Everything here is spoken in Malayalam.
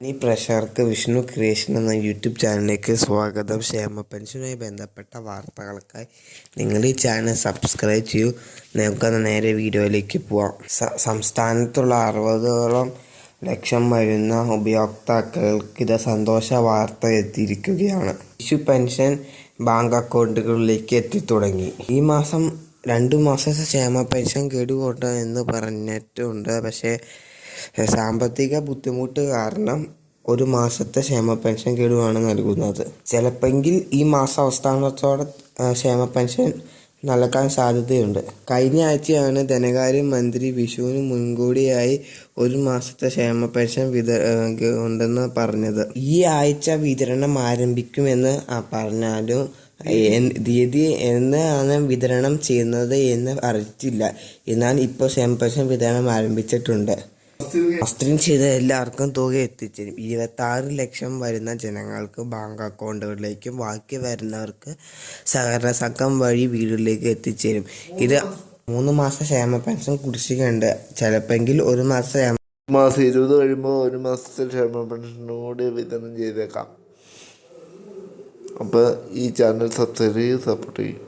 ഈ പ്രഷർക്ക് വിഷ്ണു ക്രിയേഷൻ എന്ന യൂട്യൂബ് ചാനലിലേക്ക് സ്വാഗതം. ക്ഷേമ പെൻഷനുമായി ബന്ധപ്പെട്ട വാർത്തകൾക്കായി നിങ്ങൾ ഈ ചാനൽ സബ്സ്ക്രൈബ് ചെയ്യൂ. നമുക്ക് നേരെ വീഡിയോയിലേക്ക് പോവാം. സംസ്ഥാനത്തുള്ള അറുപതോളം ലക്ഷം വരുന്ന ഉപയോക്താക്കൾക്ക് ഇത് സന്തോഷ വാർത്ത എത്തിയിരിക്കുകയാണ്. വിഷു പെൻഷൻ ബാങ്ക് അക്കൗണ്ടുകളിലേക്ക് എത്തിത്തുടങ്ങി. ഈ മാസം രണ്ടു മാസത്തെ ക്ഷേമ പെൻഷൻ കേടുകൊണ്ട് എന്ന് പറഞ്ഞിട്ടുണ്ട്. പക്ഷേ സാമ്പത്തിക ബുദ്ധിമുട്ട് കാരണം ഒരു മാസത്തെ ക്ഷേമ പെൻഷൻ കേടുവാണ് നൽകുന്നത്. ചിലപ്പെങ്കിൽ ഈ മാസം അവസാനത്തോടെ ക്ഷേമ പെൻഷൻ നൽകാൻ സാധ്യതയുണ്ട്. കഴിഞ്ഞ ആഴ്ചയാണ് ധനകാര്യ മന്ത്രി വിഷുവിന് മുൻകൂടിയായി ഒരു മാസത്തെ ക്ഷേമ പെൻഷൻ വിത ഉണ്ടെന്ന് പറഞ്ഞത്. ഈ ആഴ്ച വിതരണം ആരംഭിക്കുമെന്ന് പറഞ്ഞാലും തീയതി എന്നാണ് വിതരണം ചെയ്യുന്നത് എന്ന് അറിയിച്ചില്ല. എന്നാൽ ഇപ്പോൾ ക്ഷേമ പെൻഷൻ വിതരണം ആരംഭിച്ചിട്ടുണ്ട്. വസ്ത്രം ചെയ്ത എല്ലാവർക്കും തുക എത്തിച്ചേരും ഇരുപത്തി ആറ് ലക്ഷം വരുന്ന ജനങ്ങൾക്ക് ബാങ്ക് അക്കൗണ്ടുകളിലേക്കും ബാക്കി വരുന്നവർക്ക് സഹകരണ സംഘം വഴി വീടുകളിലേക്ക് എത്തിച്ചേരും. ഇത് മൂന്ന് മാസം ക്ഷേമ പെൻഷൻ കുടിശ്ശികയുണ്ട്. ചിലപ്പെങ്കിൽ ഒരു മാസം ക്ഷേമ മാസം ഇരുപത് കഴിയുമ്പോൾ ഒരു മാസത്തെ ക്ഷേമ പെൻഷനോട് വിതരണം ചെയ്തേക്കാം. അപ്പോൾ ഈ ചാനൽ സബ്സ്ക്രൈബ് ചെയ്ത് സപ്പോർട്ട് ചെയ്യും.